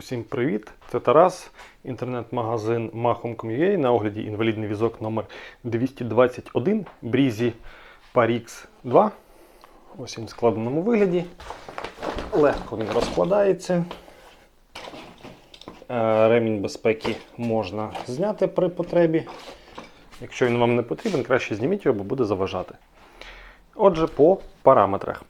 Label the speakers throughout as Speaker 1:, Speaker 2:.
Speaker 1: Усім привіт! Це Тарас, інтернет-магазин Mahom.com.ua на огляді інвалідний візок номер 221 Брізі Parix 2. Ось він в складеному вигляді. Легко він розкладається. Е, Ремінь безпеки можна зняти при потребі. Якщо він вам не потрібен, краще зніміть його, бо буде заважати. Отже, по параметрах.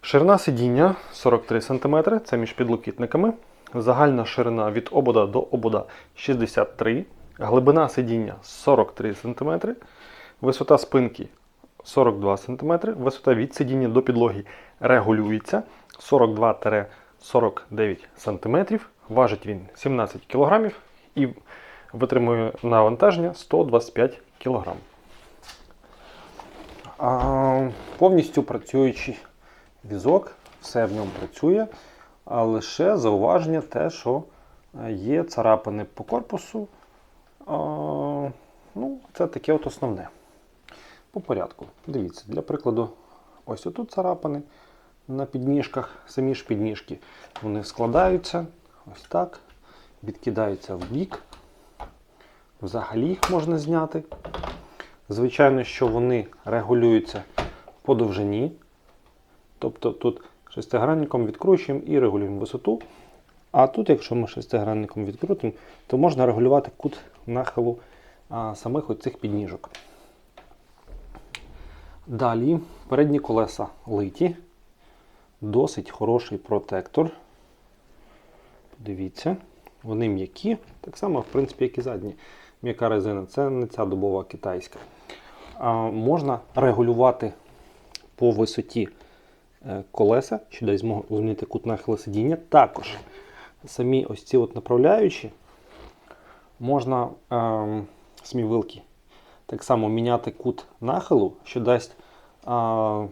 Speaker 1: Ширина сидіння 43 см, це між підлокітниками. Загальна ширина від обода до обода 63 Глибина сидіння 43 см. Висота спинки 42 см. Висота від сидіння до підлоги регулюється 42-49 см. Важить він 17 кг і витримує навантаження 125 кг. А, повністю працюючий візок, все в ньому працює, а лише зауваження те, що е, є царапини по корпусу. А, ну, це таке от основне. По порядку. Дивіться, для прикладу, ось отут царапини на підніжках, самі ж підніжки. Вони складаються ось так, відкидаються в бік. Взагалі їх можна зняти. Звичайно, що вони регулюються по довжині. Тобто тут шестигранником відкручуємо і регулюємо висоту. А тут, якщо ми шестигранником відкрутимо, то можна регулювати кут нахилу а, самих оцих підніжок. Далі передні колеса литі. Досить хороший протектор. Подивіться, вони м'які, так само, в принципі, як і задні. М'яка резина. Це не ця добова китайська. А, можна регулювати по висоті колеса, що дасть змогу змінити кут нахилу сидіння. Також самі ось ці от направляючі можна е, смівилки так само міняти кут нахилу, що дасть е,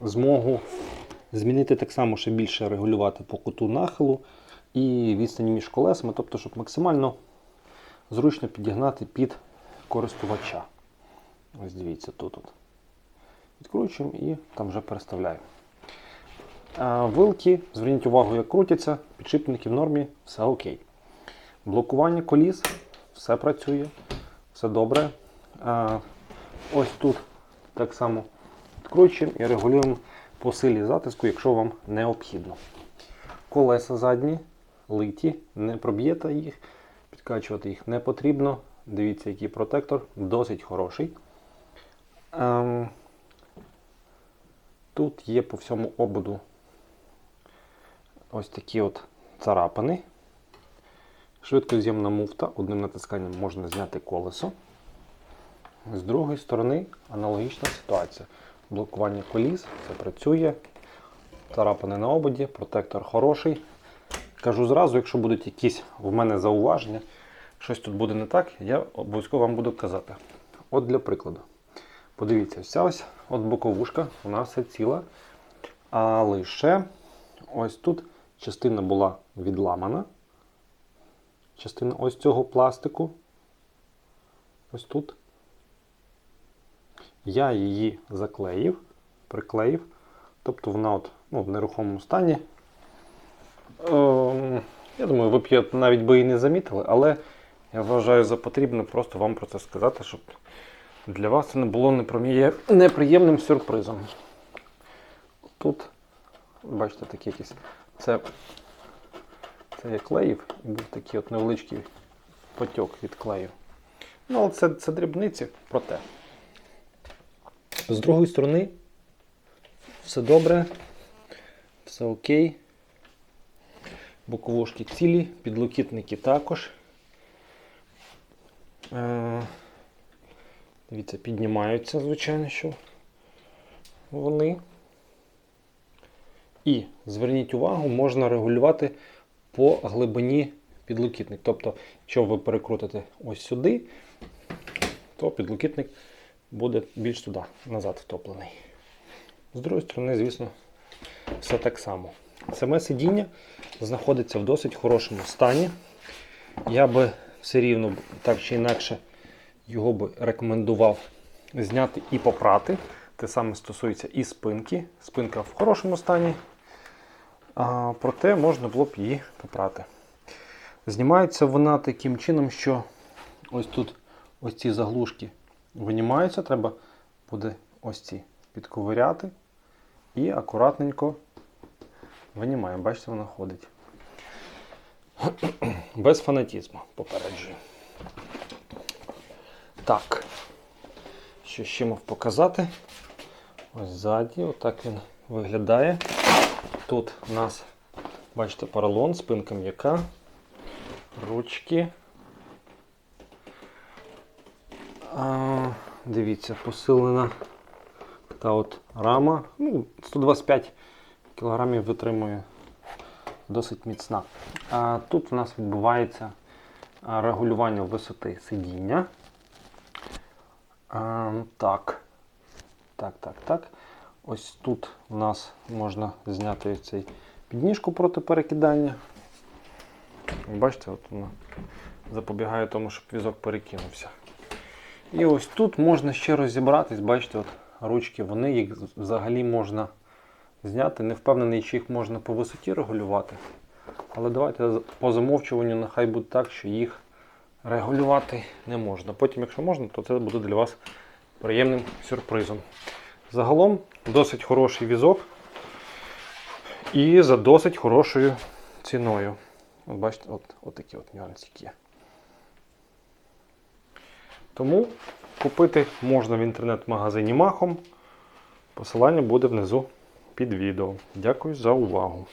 Speaker 1: змогу змінити так само ще більше регулювати по куту нахилу і відстані між колесами, тобто, щоб максимально зручно підігнати під користувача. Ось дивіться, тут. Відкручуємо і там вже переставляємо. Вилки, зверніть увагу, як крутяться, підшипники в нормі, все окей. Блокування коліс, все працює, все добре. Ось тут так само відкручуємо і регулюємо по силі затиску, якщо вам необхідно. Колеса задні, литі, не проб'єте їх, підкачувати їх не потрібно. Дивіться, який протектор, досить хороший. Ем, Тут є по всьому ободу ось такі от царапини. Швидкоз'ємна муфта. Одним натисканням можна зняти колесо. З другої сторони аналогічна ситуація. Блокування коліс, це працює. Царапини на ободі, протектор хороший. Кажу зразу, якщо будуть якісь в мене зауваження, щось тут буде не так, я обов'язково вам буду казати. От для прикладу. Подивіться, вся ось от боковушка, вона все ціла. А лише ось тут частина була відламана. Частина ось цього пластику. Ось тут. Я її заклеїв, приклеїв. Тобто вона от, ну, в нерухомому стані. Ем, я думаю, ви б її навіть би і не замітили, але я вважаю за потрібне просто вам про це сказати, щоб для вас це не було неприємним сюрпризом. Тут, бачите, такі якісь. Це, це я клеїв і був такий от невеличкий потік від клею. Ну, але це, це дрібниці, проте. З другої сторони, все добре, все окей. Боковушки цілі, підлокітники також. Е, Дивіться, піднімаються, звичайно, що вони. І зверніть увагу, можна регулювати по глибині підлокітник. Тобто, якщо ви перекрутите ось сюди, то підлокітник буде більш туди, назад втоплений. З другої сторони, звісно, все так само. Саме сидіння знаходиться в досить хорошому стані. Я би все рівно так чи інакше його би рекомендував зняти і попрати. Те саме стосується і спинки. Спинка в хорошому стані, проте можна було б її попрати. Знімається вона таким чином, що ось тут ось ці заглушки винімаються, треба буде ось ці підковиряти і акуратненько винімаємо. Бачите, вона ходить. Без фанатізму, попереджую. Так. Що ще мав показати? Ось ззаді, отак він виглядає. Тут у нас, бачите, поролон, спинка м'яка, ручки. А, дивіться, посилена та от рама. Ну, 125 кг витримує досить міцна. А тут у нас відбувається регулювання висоти сидіння. А, так. Так, так, так. Ось тут у нас можна зняти цей підніжку проти перекидання. Бачите, от вона запобігає тому, щоб візок перекинувся. І ось тут можна ще розібратись, бачите, от ручки, вони їх взагалі можна зняти. Не впевнений, чи їх можна по висоті регулювати. Але давайте по замовчуванню нехай буде так, що їх регулювати не можна. Потім, якщо можна, то це буде для вас приємним сюрпризом. Загалом досить хороший візок і за досить хорошою ціною. От бачите, от, от такі от нюансики. Тому купити можна в інтернет-магазині Махом. Посилання буде внизу під відео. Дякую за увагу.